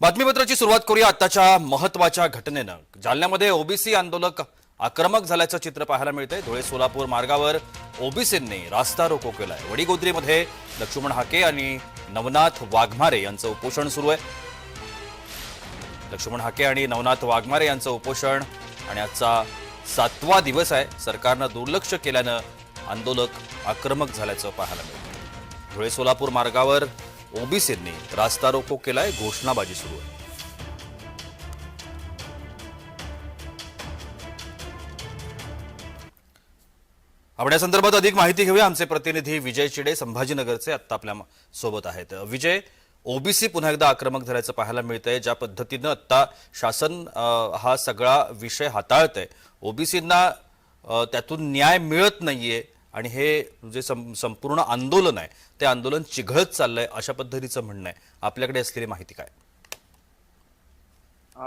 बातमीपत्राची सुरुवात करूया आताच्या महत्त्वाच्या घटनेनं. जालन्यामध्ये ओबीसी आंदोलक आक्रमक झाल्याचं चित्र पाहायला मिळतंय. धुळे सोलापूर मार्गावर ओबीसींनी रास्ता रोको केलाय. वडीगोद्रीमध्ये लक्ष्मण हाके आणि नवनाथ वाघमारे यांचं उपोषण सुरू आहे. लक्ष्मण हाके आणि नवनाथ वाघमारे यांचं उपोषण आणि आजचा सातवा दिवस आहे. सरकारनं दुर्लक्ष केल्यानं आंदोलक आक्रमक झाल्याचं पाहायला मिळतं धुळे सोलापूर मार्गावर ओबीसींनी रास्ता रोको केलाय घोषणाबाजी सुरू आहे आपण या संदर्भात अधिक माहिती घेऊया. आमचे प्रतिनिधी विजय चिडे संभाजीनगरचे आत्ता आपल्यासोबत आहेत. विजय ओबीसी पुन्हा एकदा आक्रमक झाल्याचं पाहायला मिळतंय. ज्या पद्धतीनं आत्ता शासन हा सगळा विषय हाताळतंय ओबीसींना त्यातून न्याय मिळत नाहीये आणि हे जे सं- संपूर्ण आंदोलन आहे ते आंदोलन चिघळत चाललंय अशा पद्धतीचं म्हणणं आहे. आपल्याकडे असलेली माहिती काय?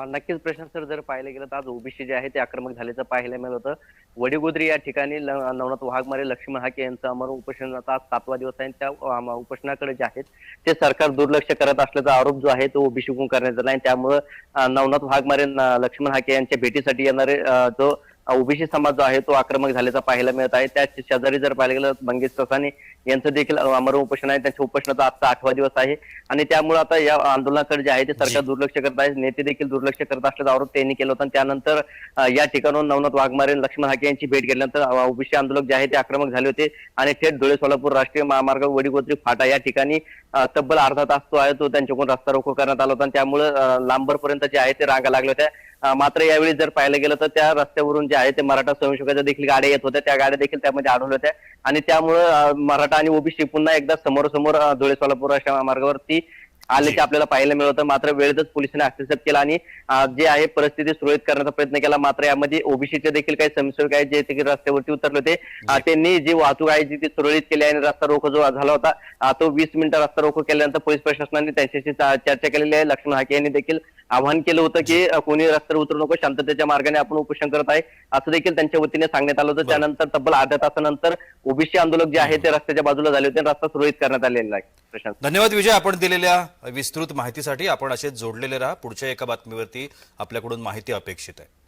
नक्कीच प्रश्न सर जर पाहिलं गेलं तर आज ओबीसी जे आहे ते आक्रमक झाल्याचं पाहायला मिळत होतं. वडीगोद्री या ठिकाणी नवनाथ वाघमारे लक्ष्मण हाके यांचं अमर उपोषणाचा आज सातवा दिवस आहे त्या उपोषणाकडे जे आहेत ते सरकार दुर्लक्ष करत असल्याचा आरोप जो आहे तो ओबीसीकडून करण्यात आला आणि त्यामुळं नवनाथ वाघमारे लक्ष्मण हाके यांच्या भेटीसाठी येणारे जो ओबीसी समाज जो आहे तो आक्रमक झाल्याचा पाहायला मिळत आहे. त्या शेजारी जर पाहिलं गेलं मंगेश ससाने यांचं देखील अमर उपोषण आहे. त्यांच्या उपोषणाचा आजचा आठवा दिवस आहे. आणि त्यामुळे आता या आंदोलनाकडे जे आहे ते सरकार दुर्लक्ष करत आहे. नेते देखील दुर्लक्ष करत असल्याचा आरोप त्यांनी केला होता. त्यानंतर या ठिकाणून नवनाथ वाघमारे लक्ष्मण हाके यांची भेट घेतल्यानंतर ओबीसी आंदोलक जे आहे ते आक्रमक झाले होते. आणि थेट धुळे सोलापूर राष्ट्रीय महामार्ग वडीगोत्री फाटा या ठिकाणी तब्बल अर्धा तास जो आहे. तो त्यांच्याकडून रस्ता रोको करण्यात आला होता. आणि त्यामुळे लांबरपर्यंत जे आहे ते रांगा लागल्या होत्या. मात्र यावेळी जर पाहायला गेलं तर त्या रस्त्यावरून जे आहे ते मराठा स्वयंसेवकाच्या देखील गाड्या येत होत्या. त्या गाड्या देखील त्यामध्ये आढळल्या होत्या. आणि त्यामुळं मराठा आणि ओबीसी पुन्हा एकदा समोरासमोर समोर धुळे सोलापूर अशा मार्गावरती आल्याचे आपल्याला पाहायला मिळत मात्र वेळेतच पोलिसांनी हस्तक्षेप केला आणि जे आहे परिस्थिती सुरळीत करण्याचा प्रयत्न केला. मात्र यामध्ये ओबीसीचे देखील काही स्वयंसेवक आहेत जे देखील रस्त्यावरती उतरले होते. त्यांनी जी वाहतूक आहे जी ती सुरळीत केली आणि रस्ता रोको जो झाला होता तो वीस मिनिटं रस्ता रोको केल्यानंतर पोलीस प्रशासनाने त्यांच्याशी चर्चा केलेली आहे. लक्ष्मण हाके यांनी देखील आवाहन केलं होतं की कोणी रस्त्यावर उतरू नको शांततेच्या मार्गाने आपण उपोषण करत आहे असं देखील त्यांच्या वतीने सांगण्यात आलं होतं. त्यानंतर तब्बल अर्ध्या तासानंतर ओबीसी आंदोलक जे आहे ते रस्त्याच्या बाजूला झाले होते आणि रस्ता सुरळीत करण्यात आलेला आहे. प्रशांत. धन्यवाद विजय आपण दिलेल्या विस्तृत माहितीसाठी आपण असेच जोडलेले राहा. पुढच्या एका बातमीवरती आपल्याकडून माहिती अपेक्षित आहे.